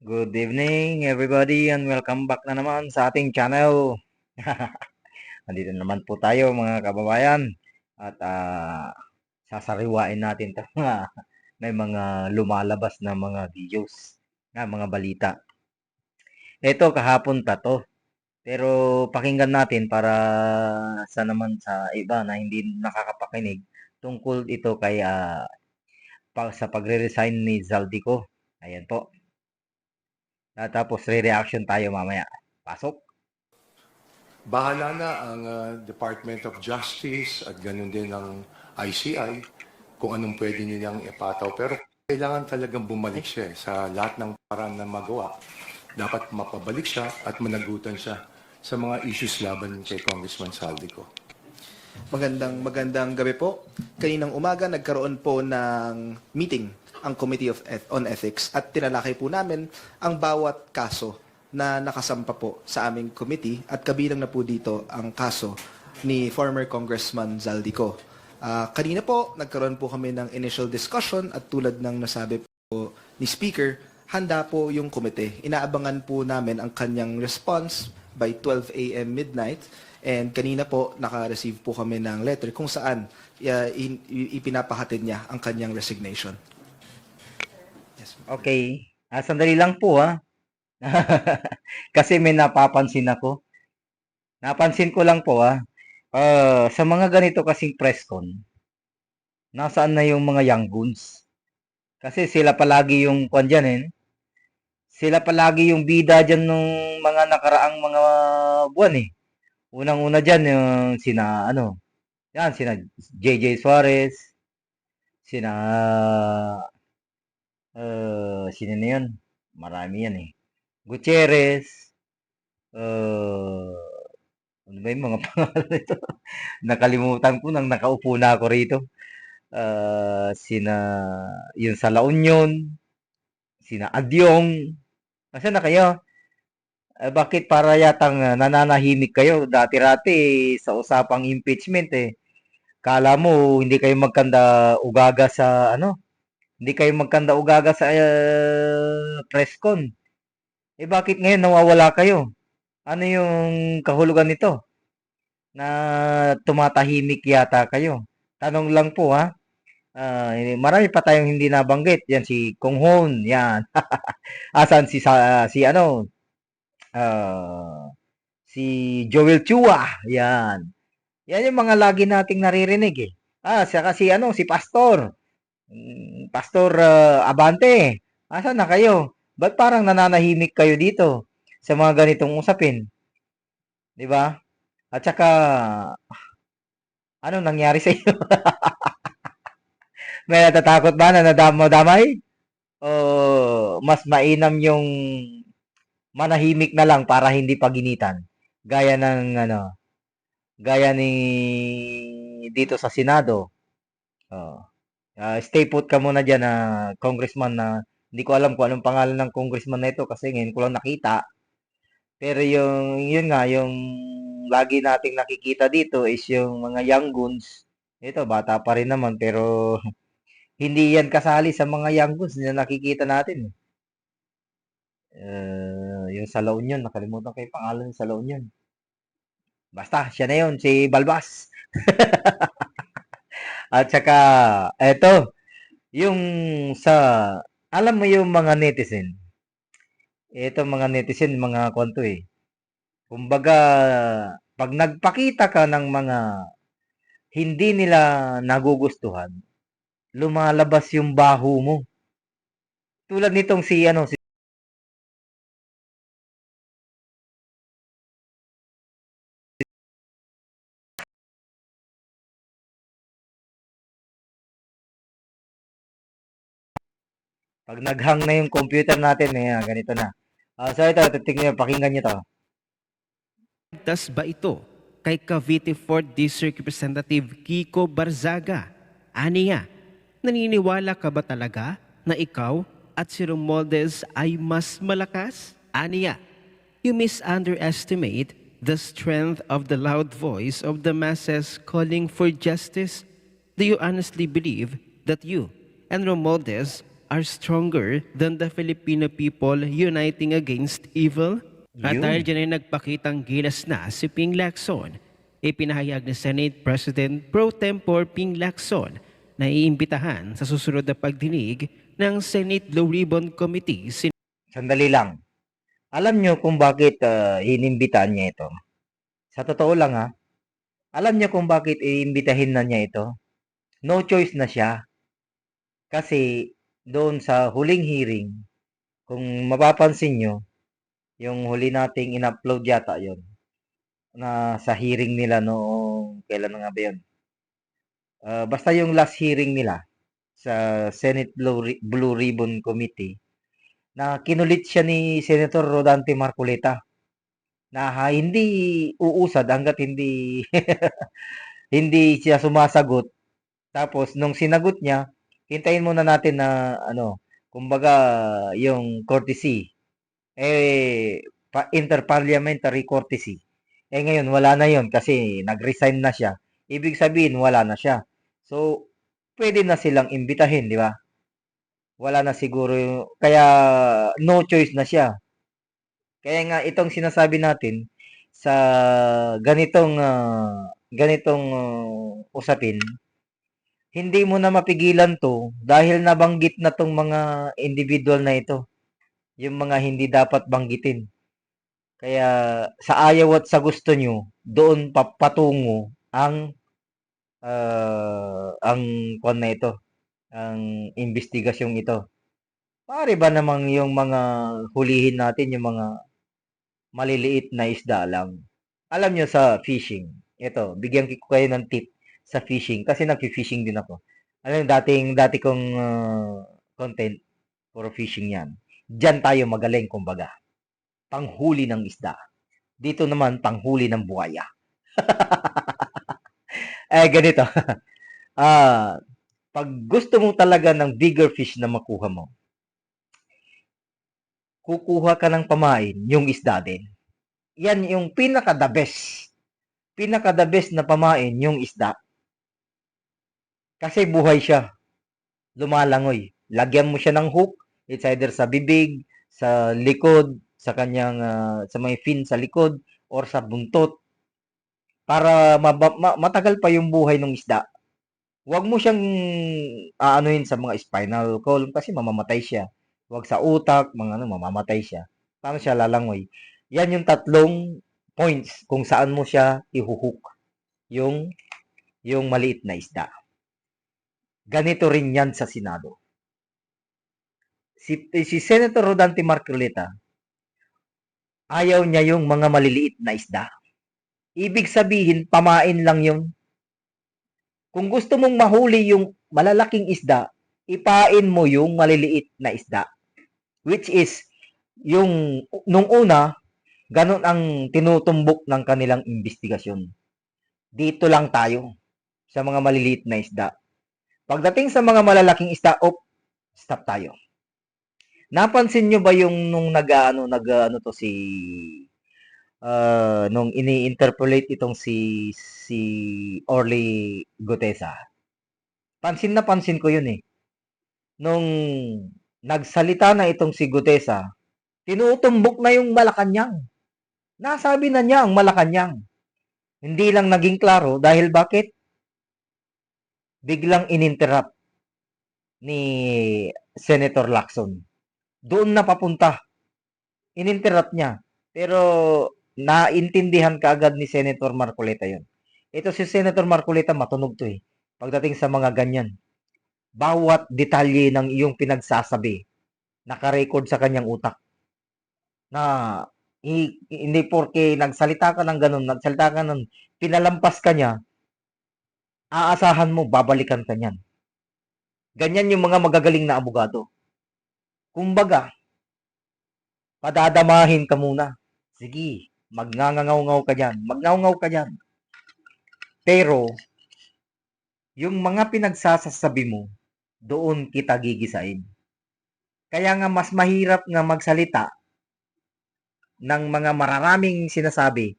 Good evening everybody and welcome back na naman sa ating channel. Nandito naman po tayo mga kababayan at ah, sasariwain natin 'tong mga may mga lumalabas na mga videos, na mga balita. Ito kahapon pa 'to. Pero pakinggan natin para sa naman sa iba na hindi nakakapakinig tungkol ito kay pa, sa pagre-resign ni Zaldico. Ayan po. Tapos re-reaction tayo mamaya. Pasok. Bahala na ang ah, Department of Justice at ganun din ang ICI kung anong pwede nilang ipataw. Pero kailangan talagang bumalik siya eh, sa lahat ng paraan na magawa. Dapat mapabalik siya at managutan siya sa mga issues laban kay Congressman Saldico. Magandang magandang gabi po. Kaninang umaga nagkaroon po ng meeting ang Committee of Eth- on Ethics at tinalakay po namin ang bawat kaso na nakasampa po sa aming committee at kabilang na po dito ang kaso ni former Congressman Zaldico. Ah, kanina po nagkaroon po kami ng initial discussion at tulad ng nasabi po ni Speaker, handa po yung komite. Inaabangan po namin ang kanyang response by 12 a.m. midnight and kanina po naka-receive po kami ng letter kung saan uh, in- ipinapahatid niya ang kanyang resignation. Okay. Ah, sandali lang po ha. Kasi may napapansin ako. Napansin ko lang po ha. Ah, sa mga ganito kasing press con, nasaan na yung mga young guns? Kasi sila palagi yung kwan dyan eh. Sila palagi yung bida dyan nung mga nakaraang mga buwan eh. Unang-una dyan yung sina ano. Yan, sina JJ Suarez. Sina uh, sino na yun? Marami yan eh. Gutierrez. Uh, ano ba yung mga pangalan nito? Nakalimutan ko nang nakaupo na ako rito. Uh, sina yun sa La Union. Sina Adyong. Nasaan na kayo? Eh, bakit para yatang uh, nananahimik kayo dati-rati sa usapang impeachment eh. Kala mo hindi kayo magkanda ugaga sa ano? Hindi kayo magkanda ugaga sa uh, press con. Eh bakit ngayon nawawala kayo? Ano yung kahulugan nito? Na tumatahimik yata kayo. Tanong lang po ha. Ah, marami pa tayong hindi nabanggit. Yan si Kong Hon, yan. Asan si sa, si ano? Ah, si Joel Chua, yan. Yan yung mga lagi nating naririnig eh. Ah, saka si ano, si Pastor. Mm, Pastor ah, Abante. Asan na kayo? Ba't parang nananahimik kayo dito sa mga ganitong usapin? 'Di ba? At saka ano nangyari sa inyo? May natatakot ba na nadamo-damay? O mas mainam yung manahimik na lang para hindi paginitan? Gaya ng ano, gaya ni dito sa Senado. Oh. Ah, stay put ka muna diyan na congressman na hindi ko alam kung anong pangalan ng congressman na ito kasi ngayon ko lang nakita. Pero yung yun nga yung lagi nating nakikita dito is yung mga young guns. Ito bata pa rin naman pero hindi yan kasali sa mga young guns na nakikita natin. Uh, yung sa La Union, nakalimutan ko yung pangalan sa La Union. Basta, siya na yun, si Balbas. At saka, eto, yung sa, alam mo yung mga netizen, ito mga netizen, mga kwento eh. Kumbaga, pag nagpakita ka ng mga hindi nila nagugustuhan, lumalabas yung baho mo. Tulad nitong si ano si Pag naghang na yung computer natin, eh, ganito na. Ah, so ito, titignan, pakinggan niyo to. Ligtas ba ito kay Cavite 4th District Representative Kiko Barzaga? Aniya, naniniwala ka ba talaga na ikaw at si Romualdez ay mas malakas? Aniya, you misunderestimate the strength of the loud voice of the masses calling for justice. Do you honestly believe that you and Romualdez are stronger than the Filipino people uniting against evil? At Yun. dahil dyan ay nagpakitang gilas na si Ping Lacson, ipinahayag ni Senate President Pro Tempore Ping Lacson na iimbitahan sa susunod na pagdinig ng Senate Blue Ribbon Committee si Sandali lang. Alam nyo kung bakit ah, inimbitahan niya ito? Sa totoo lang ha, alam niya kung bakit iimbitahin na niya ito? No choice na siya. Kasi doon sa huling hearing, kung mapapansin nyo, yung huli nating in-upload yata yon na sa hearing nila noong kailan nga ba yun? Ah, basta yung last hearing nila sa Senate Blue Ribbon Committee, na kinulit siya ni Senator Rodante Marcoleta na ha, hindi uusad hanggat hindi hindi siya sumasagot. Tapos nung sinagot niya, hintayin muna natin na ano, kumbaga yung courtesy eh pa- interparliamentary courtesy. Eh ngayon wala na 'yon kasi nag-resign na siya. Ibig sabihin wala na siya. So pwede na silang imbitahin, di ba? wala na siguro yung, kaya no choice na siya. Kaya nga itong sinasabi natin sa ganitong ah, ganitong ah, usapin, hindi mo na mapigilan to dahil nabanggit na tong mga individual na ito. Yung mga hindi dapat banggitin. Kaya sa ayaw at sa gusto nyo, doon papatungo ang ah, ang kwan na ito ang investigasyong ito. Pare ba namang yung mga hulihin natin, yung mga maliliit na isda lang. Alam nyo sa fishing, ito, bigyan ko kayo ng tip sa fishing kasi nag-fishing din ako. Alam nyo, dating, dati kong ah, content, puro fishing yan. Diyan tayo magaling, kumbaga. Panghuli ng isda. Dito naman, panghuli ng buhaya. eh, ganito. ah, pag gusto mo talaga ng bigger fish na makuha mo, kukuha ka ng pamain, yung isda din. Yan yung pinaka the best. Pinaka the best na pamain, yung isda. Kasi buhay siya. Lumalangoy. Lagyan mo siya ng hook. It's either sa bibig, sa likod, sa kanyang, ah, sa may fin sa likod, or sa buntot. Para maba- ma- matagal pa yung buhay ng isda. Huwag mo siyang aanuhin sa mga spinal column kasi mamamatay siya. Huwag sa utak, mga ano, mamamatay siya. Paano siya lalangoy? Yan yung tatlong points kung saan mo siya ihuhook yung yung maliit na isda. Ganito rin yan sa Senado. Si, si Senator Rodante Marcoleta, ayaw niya yung mga maliliit na isda. Ibig sabihin, pamain lang yun. Kung gusto mong mahuli yung malalaking isda, ipain mo yung maliliit na isda. Which is, yung nung una, ganun ang tinutumbok ng kanilang investigasyon. Dito lang tayo sa mga maliliit na isda. Pagdating sa mga malalaking isda, op, stop tayo. Napansin nyo ba yung nung nag-ano, nag-ano to si ah, nung ini-interpolate itong si si Orly Gutesa. Pansin na pansin ko yun eh. Nung nagsalita na itong si Gutesa, tinutumbok na yung Malacanang. Nasabi na niya ang Malacanang. Hindi lang naging klaro dahil bakit? Biglang ininterrupt ni Senator Lacson. Doon na papunta. Ininterrupt niya. Pero naintindihan kaagad ni Senator Marcoleta yon. Ito si Senator Marcoleta matunog to eh. Pagdating sa mga ganyan. Bawat detalye ng iyong pinagsasabi nakarecord sa kanyang utak. Na hi- hindi porke nagsalita ka ng ganun, nagsalita ka ng pinalampas ka niya, aasahan mo, babalikan ka niyan. Ganyan yung mga magagaling na abogado. Kumbaga, padadamahin ka muna. Sige, magngangaw ka dyan. Magngaw ka dyan. Pero, yung mga pinagsasasabi mo, doon kita gigisain. Kaya nga mas mahirap nga magsalita ng mga mararaming sinasabi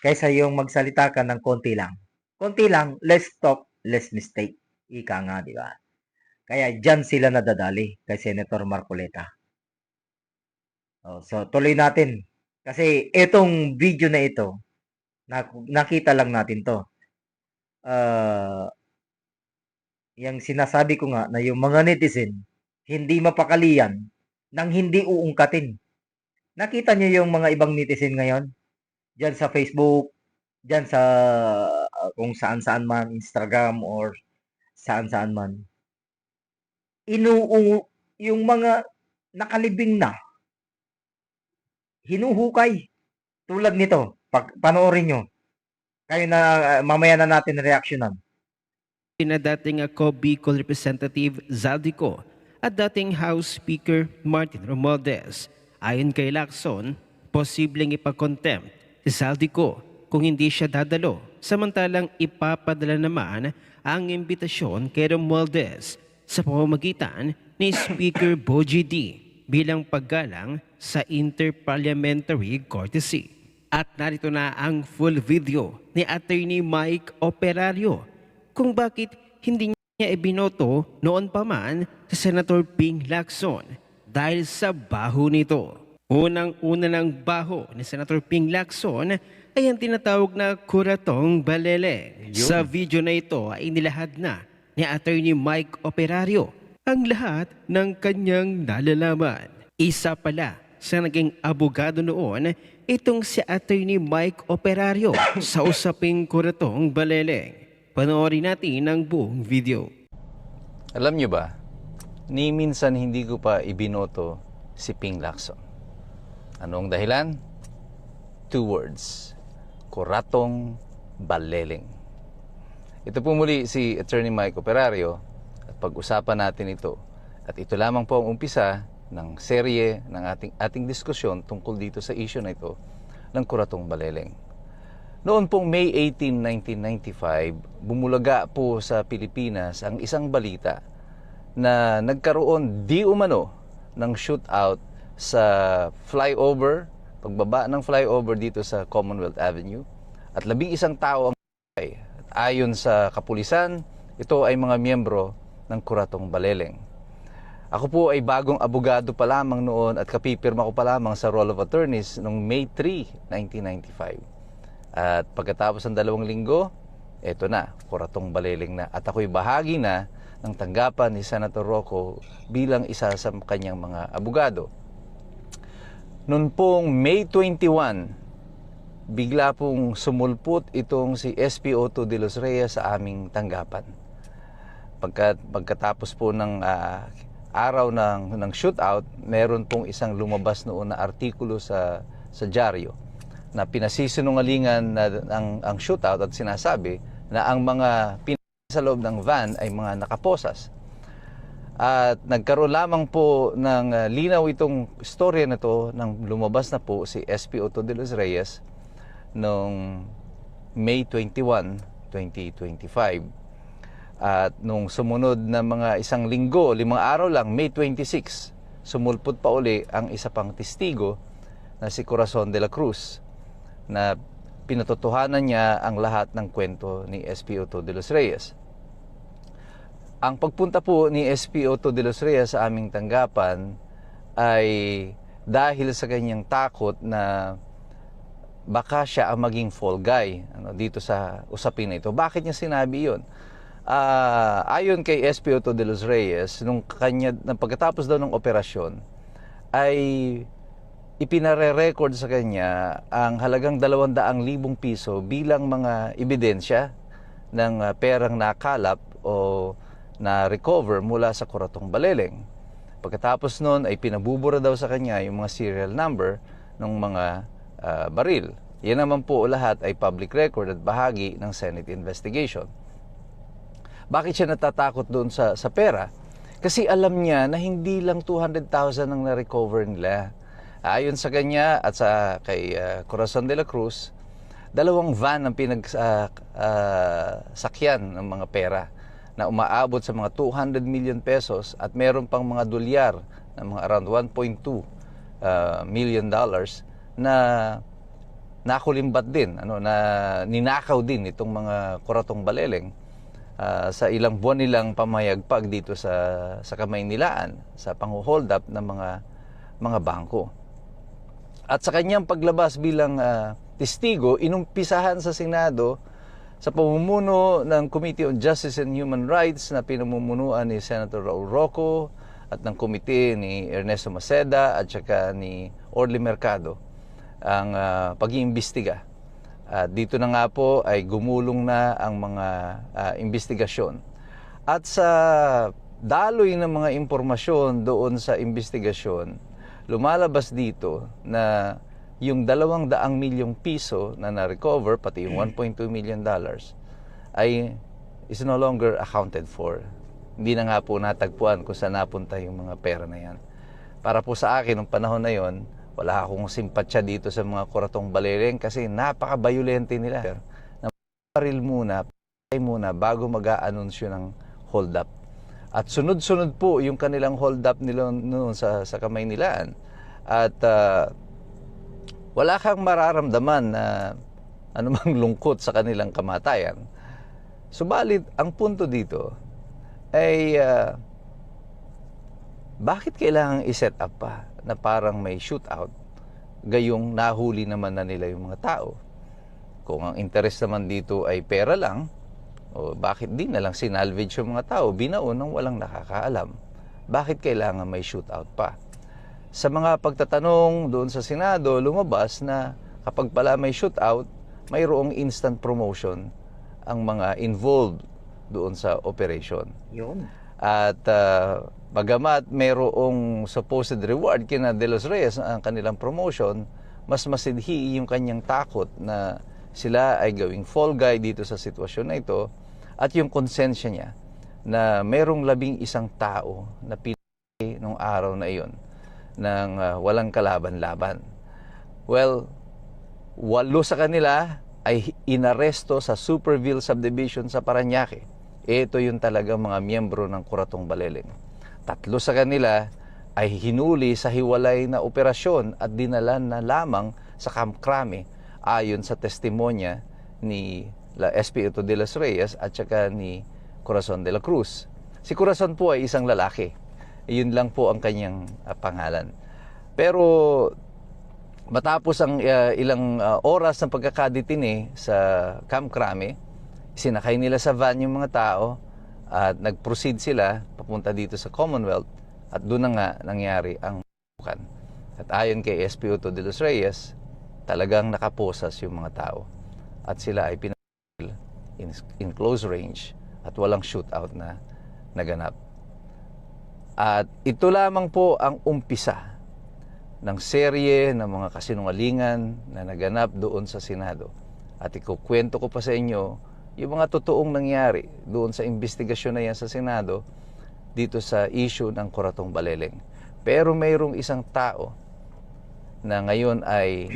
kaysa yung magsalita ka ng konti lang. Konti lang, less talk, less mistake. Ika nga, di ba? Kaya dyan sila nadadali kay Senator Marcoleta. Oh, so tuloy natin. Kasi itong video na ito, na, nakita lang natin to. Ah, yung sinasabi ko nga na yung mga netizen, hindi mapakalian nang hindi uungkatin. Nakita niyo yung mga ibang netizen ngayon? Diyan sa Facebook, diyan sa uh, kung saan-saan man, Instagram or saan-saan man. Inuung yung mga nakalibing na hinuhukay tulad nito. Pag panoorin nyo. Kayo na uh, mamaya na natin reaksyonan. na dating ako Bicol Representative Zaldico at dating House Speaker Martin Romualdez. Ayon kay Lacson, posibleng ipag-contempt si Zaldico kung hindi siya dadalo. Samantalang ipapadala naman ang imbitasyon kay Romualdez sa pamamagitan ni Speaker Boji D bilang paggalang sa interparliamentary courtesy. At narito na ang full video ni Attorney Mike Operario kung bakit hindi niya ibinoto noon pa man sa Senator Ping Lacson dahil sa baho nito. Unang-una ng baho ni Senator Ping Lacson ay ang tinatawag na kuratong balele. Yun. Sa video na ito ay inilahad na ni Attorney Mike Operario ang lahat ng kanyang nalalaman. Isa pala sa naging abogado noon itong si Attorney Mike Operario sa usaping kuratong baleleng. Panoorin natin ang buong video. Alam nyo ba, ni minsan hindi ko pa ibinoto si Ping Lacson. Anong dahilan? Two words. Kuratong baleleng. Ito po muli si Attorney Mike Operario at pag-usapan natin ito. At ito lamang po ang umpisa ng serye ng ating, ating diskusyon tungkol dito sa issue na ito ng kuratong baleleng. Noon pong May 18, 1995, bumulaga po sa Pilipinas ang isang balita na nagkaroon di umano ng shootout sa flyover, pagbaba ng flyover dito sa Commonwealth Avenue at labing isang tao ang patay. At ayon sa kapulisan, ito ay mga miyembro ng Kuratong Baleleng. Ako po ay bagong abogado pa lamang noon at kapipirma ko pa lamang sa Roll of Attorneys noong May 3, 1995. At pagkatapos ng dalawang linggo, eto na, kuratong baleling na. At ako'y bahagi na ng tanggapan ni Senator Rocco bilang isa sa kanyang mga abogado. Noon pong May 21, bigla pong sumulpot itong si SPO2 de los Reyes sa aming tanggapan. Pagkat, pagkatapos po ng ah, araw ng, ng shootout, meron pong isang lumabas noon na artikulo sa, sa dyaryo na pinasisinungalingan na ang, ang shootout at sinasabi na ang mga pin sa loob ng van ay mga nakaposas. At nagkaroon lamang po ng uh, linaw itong storya na to nang lumabas na po si SP Otto de los Reyes noong May 21, 2025. At nung sumunod na mga isang linggo, limang araw lang, May 26, sumulpot pa uli ang isa pang testigo na si Corazon de la Cruz na pinatotohanan niya ang lahat ng kwento ni SP Otto de los Reyes. Ang pagpunta po ni SP Otto de los Reyes sa aming tanggapan ay dahil sa kanyang takot na baka siya ang maging fall guy ano, dito sa usapin na ito. Bakit niya sinabi yon? Ah, ayon kay SP Otto de los Reyes, nung kanya, pagkatapos daw ng operasyon, ay ipinare-record sa kanya ang halagang 200,000 piso bilang mga ebidensya ng uh, perang nakalap o na-recover mula sa Kuratong Baleleng. Pagkatapos noon ay pinabubura daw sa kanya yung mga serial number ng mga uh, baril. Yan naman po lahat ay public record at bahagi ng Senate investigation. Bakit siya natatakot doon sa, sa pera? Kasi alam niya na hindi lang 200,000 ang na-recover nila. Ayon sa kanya at sa kay uh, Corazon de la Cruz, dalawang van ang pinagsakyan uh, uh, ng mga pera na umaabot sa mga 200 million pesos at meron pang mga dolyar na mga around 1.2 uh, million dollars na nakulimbat din ano na ninakaw din itong mga kuratong baleleng ah, sa ilang buwan nilang pamayagpag dito sa sa Kamaynilaan sa pang-hold up ng mga mga bangko. At sa kanyang paglabas bilang ah, testigo, inumpisahan sa Senado sa pamumuno ng Committee on Justice and Human Rights na pinamumunuan ni Senator Raul Rocco at ng komite ni Ernesto Maceda at saka ni Orly Mercado ang ah, pag-iimbestiga. At dito na nga po ay gumulong na ang mga ah, investigasyon. At sa daloy ng mga impormasyon doon sa investigasyon, lumalabas dito na yung dalawang daang milyong piso na na-recover, pati yung 1.2 million dollars, ay is no longer accounted for. Hindi na nga po natagpuan kung saan napunta yung mga pera na yan. Para po sa akin, nung panahon na yon, wala akong simpatsya dito sa mga kuratong balereng kasi napaka-violente nila. Na baril muna, patay muna bago mag-aanunsyo ng hold up. At sunod-sunod po yung kanilang hold up nila noon sa, sa kamay nilaan. At ah, wala kang mararamdaman na anumang lungkot sa kanilang kamatayan. Subalit, ang punto dito ay ah, bakit kailangan i-set up pa na parang may shootout gayong nahuli naman na nila yung mga tao? Kung ang interest naman dito ay pera lang, o bakit di na lang sinalvage yung mga tao, binaon ng walang nakakaalam? Bakit kailangan may shootout pa? Sa mga pagtatanong doon sa Senado, lumabas na kapag pala may shootout, mayroong instant promotion ang mga involved doon sa operation. Yun. At uh, bagamat mayroong supposed reward kina De Los Reyes ang kanilang promotion, mas masidhi yung kanyang takot na sila ay gawing fall guy dito sa sitwasyon na ito at yung konsensya niya na mayroong labing isang tao na pinay nung araw na iyon ng uh, walang kalaban-laban. Well, walo sa kanila ay inaresto sa Superville Subdivision sa Paranaque. Ito yung talagang mga miyembro ng Kuratong Baleleng. Tatlo sa kanila ay hinuli sa hiwalay na operasyon at dinala na lamang sa Camp Crame ayon sa testimonya ni La Espiritu de los Reyes at saka ni Corazon de la Cruz. Si Corazon po ay isang lalaki. Iyon lang po ang kanyang ah, pangalan. Pero matapos ang uh, ilang uh, oras ng pagkakaditini sa Camp Crame, sinakay nila sa van yung mga tao at nag-proceed sila papunta dito sa Commonwealth at doon na nga nangyari ang bukan. At ayon kay SP Otto de los Reyes, talagang nakaposas yung mga tao at sila ay pinag in, in close range at walang shootout na naganap. At ito lamang po ang umpisa ng serye ng mga kasinungalingan na naganap doon sa Senado. At ikukwento ko pa sa inyo yung mga totoong nangyari doon sa investigasyon na yan sa Senado dito sa issue ng Kuratong Baleleng. Pero mayroong isang tao na ngayon ay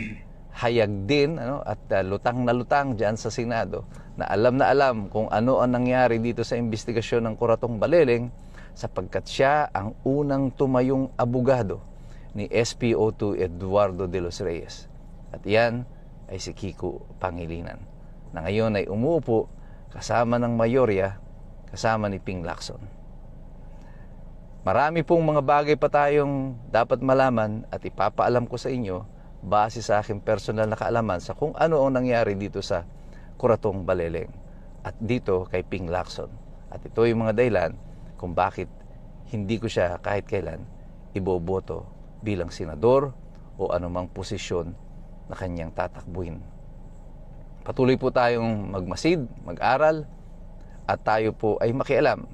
hayag din ano, at uh, lutang na lutang dyan sa Senado na alam na alam kung ano ang nangyari dito sa investigasyon ng Kuratong Baleleng sapagkat siya ang unang tumayong abogado ni SPO2 Eduardo de los Reyes. At yan ay si Kiko Pangilinan na ngayon ay umuupo kasama ng mayorya, kasama ni Ping Lacson. Marami pong mga bagay pa tayong dapat malaman at ipapaalam ko sa inyo base sa aking personal na kaalaman sa kung ano ang nangyari dito sa Kuratong Baleleng at dito kay Ping Lacson. At ito yung mga dahilan kung bakit hindi ko siya kahit kailan iboboto bilang senador o anumang posisyon na kanyang tatakbuhin. Patuloy po tayong magmasid, mag-aral, at tayo po ay makialam.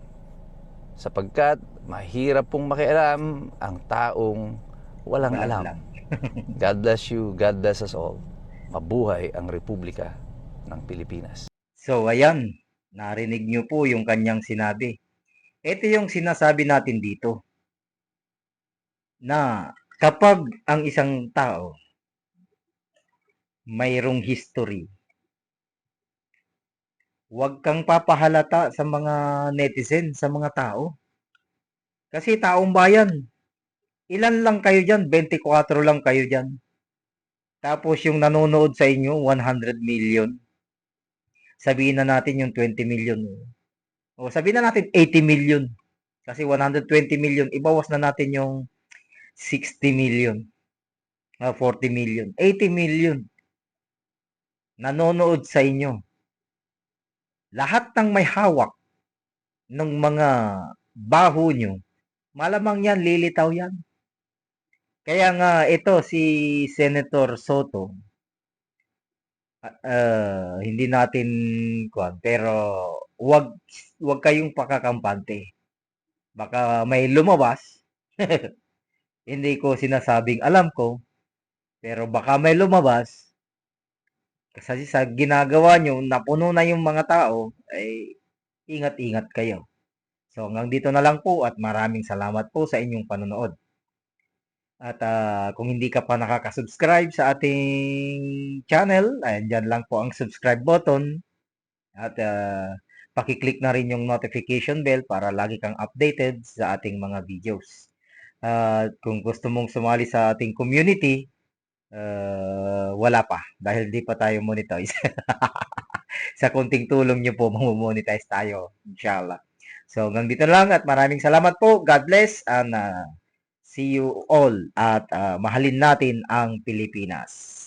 Sapagkat mahirap pong makialam ang taong walang alam. alam. God bless you, God bless us all. Mabuhay ang Republika ng Pilipinas. So, ayan. Narinig niyo po yung kanyang sinabi. Ito yung sinasabi natin dito. Na kapag ang isang tao mayroong history, huwag kang papahalata sa mga netizen, sa mga tao. Kasi taong bayan, ilan lang kayo dyan? 24 lang kayo dyan. Tapos yung nanonood sa inyo, 100 million. Sabihin na natin yung 20 million. O sabihin na natin 80 million. Kasi 120 million, ibawas na natin yung 60 million. Ah, 40 million. 80 million. Nanonood sa inyo. Lahat ng may hawak ng mga baho nyo, malamang yan, lilitaw yan. Kaya nga, ito si Senator Soto, ah, hindi natin kuan pero wag wag kayong pakakampante. Baka may lumabas. hindi ko sinasabing alam ko, pero baka may lumabas. Kasi sa ginagawa nyo, napuno na yung mga tao, ay ingat-ingat kayo. So hanggang dito na lang po at maraming salamat po sa inyong panonood. At ah, kung hindi ka pa nakaka-subscribe sa ating channel, ayan dyan lang po ang subscribe button. At ah, pakiclick na rin yung notification bell para lagi kang updated sa ating mga videos. At kung gusto mong sumali sa ating community, ah, wala pa dahil di pa tayo monetize. sa konting tulong nyo po, monetize tayo. Inshallah. So, hanggang dito lang at maraming salamat po. God bless and ah, see you all at ah, mahalin natin ang Pilipinas.